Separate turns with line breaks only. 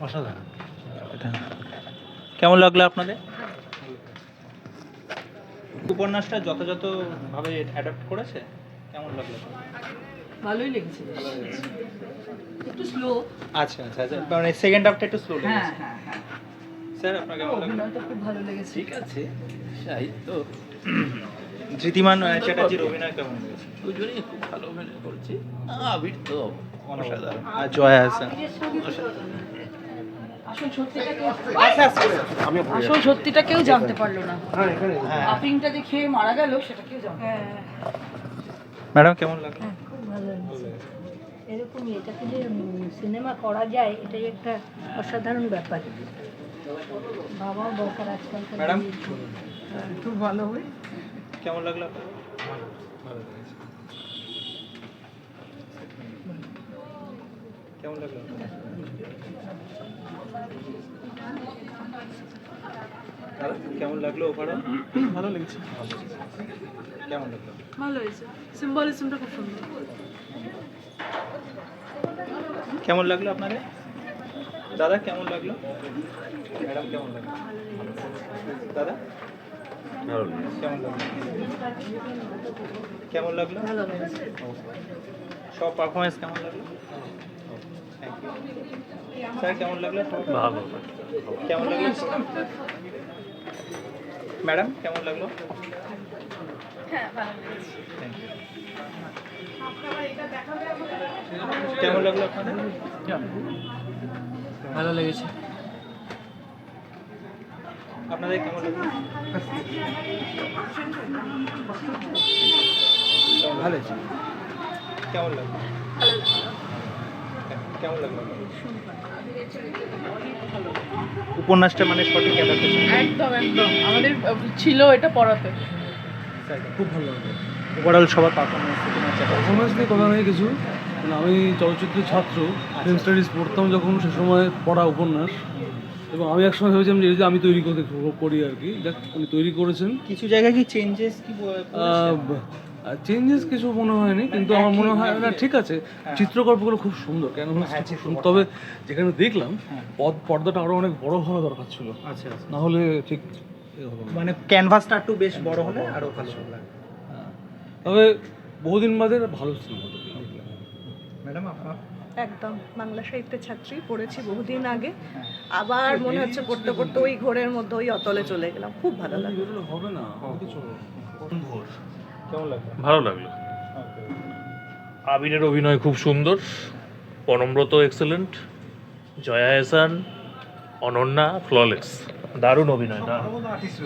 অসাধারণ।
কেমন লাগল আপনাদের? উপন্যাসটা যথাযথভাবে অ্যাডাপ্ট করেছে? কেমন লাগল?
ভালোই লেগেছে একটু স্লো
আচ্ছা আচ্ছা আচ্ছা মানে সেকেন্ড হাফটা একটু স্লো
হ্যাঁ
লেগেছে।
হ্যাঁ হ্যাঁ।
স্যার আপনার কেমন লাগল?
খুব ভালো লেগেছে।
ঠিক আছে সাহিত্য।
ধৃতিমান চ্যাটার্জির অভিনয় কেমন লেগেছে?
দুজনেই খুব ভালো অভিনয় করছে। আবির তো অসাধারণ।
আর জয়া হাসান।
আসল সত্যিটা কেউ
আচ্ছা
আসল সত্যিটা কেউ জানতে পারল না।
হ্যাঁ
আফিংটা যে খেয়ে মারা গেল সেটা কেউ জানতে
ম্যাডাম কেমন লাগল?
হ্যাঁ খুব ভালো এরকমই এটাকে যে সিনেমা করা যায় এটাই একটা অসাধারণ ব্যাপার। বাবাও দরকার আজকালকার
ম্যাডাম?
হ্যাঁ, খুব ভালো হয়
কেমন লাগল? কেমন লাগল আপনার? দাদা, কেমন লাগল ওভারঅল ভালো লেগেছে। কেমন লাগল?
ভালো হয়েছে। সিম্বলিজমটা খুব সুন্দর।
কেমন লাগল আপনাদের? দাদা কেমন লাগল? ম্যাডাম কেমন লাগল? দাদা? কেমন লাগল? কেমন লাগল? সব পারফরমেন্স কেমন লাগল? স্যার কেমন লাগল?
ভালো।
কেমন লাগল? ম্যাডাম কেমন লাগল?
হ্যাঁ
কেমন লাগল আপনাদের?
ভালো লেগেছে।
আপনাদের কেমন লাগল? ভালো আছে কেমন লাগল? কেমন লাগল? উপন্যাসটা মানে সঠিক
একদম একদম। আমাদের ছিল এটা পড়াতে।
খুব ভালো লাগল।
ওভারঅল সবার পারফরমেন্স
পারফরমেন্স নিয়ে কথা নেই কিছু। মানে আমি চলচ্চিত্রের ছাত্র ফিল্ম স্টাডিজ পড়তাম যখন সে সময় পড়া উপন্যাস। এবং আমি একসময় ভেবেছিলাম যে যে আমি তৈরি করতে করি আর কি। দেখ উনি তৈরি করেছেন।
কিছু জায়গায় কি চেঞ্জেস কি
চেঞ্জেস কিছু মনে হয়নি কিন্তু আমার মনে হয় না ঠিক আছে চিত্রকল্পগুলো খুব সুন্দর কেন সুন্দর। তবে যেখানে দেখলাম পদ পর্দাটা আরও অনেক বড় হওয়া দরকার ছিল।
আচ্ছা আচ্ছা।
না হলে ঠিক
মানে ক্যানভাসটা একটু বেশ বড় হলে আরও ভালো
হ্যাঁ। তবে বহুদিন বাদে ভালো সিনেমা
ম্যাডাম আপনার?
একদম বাংলা সাহিত্যের ছাত্রী পড়েছি বহুদিন আগে। আবার মনে হচ্ছে পড়তে পড়তে ওই ঘোরের মধ্যে ওই অতলে চলে গেলাম। খুব ভালো লাগে
বেরোলে হবে না কিছু
কেমন লাগল?
ভালো লাগল। আবিরের অভিনয় খুব সুন্দর। পনম্রত এক্সেলেন্ট জয়া হেসান অনন্যা ফ্ললেস দারুণ অভিনয় দারুণ।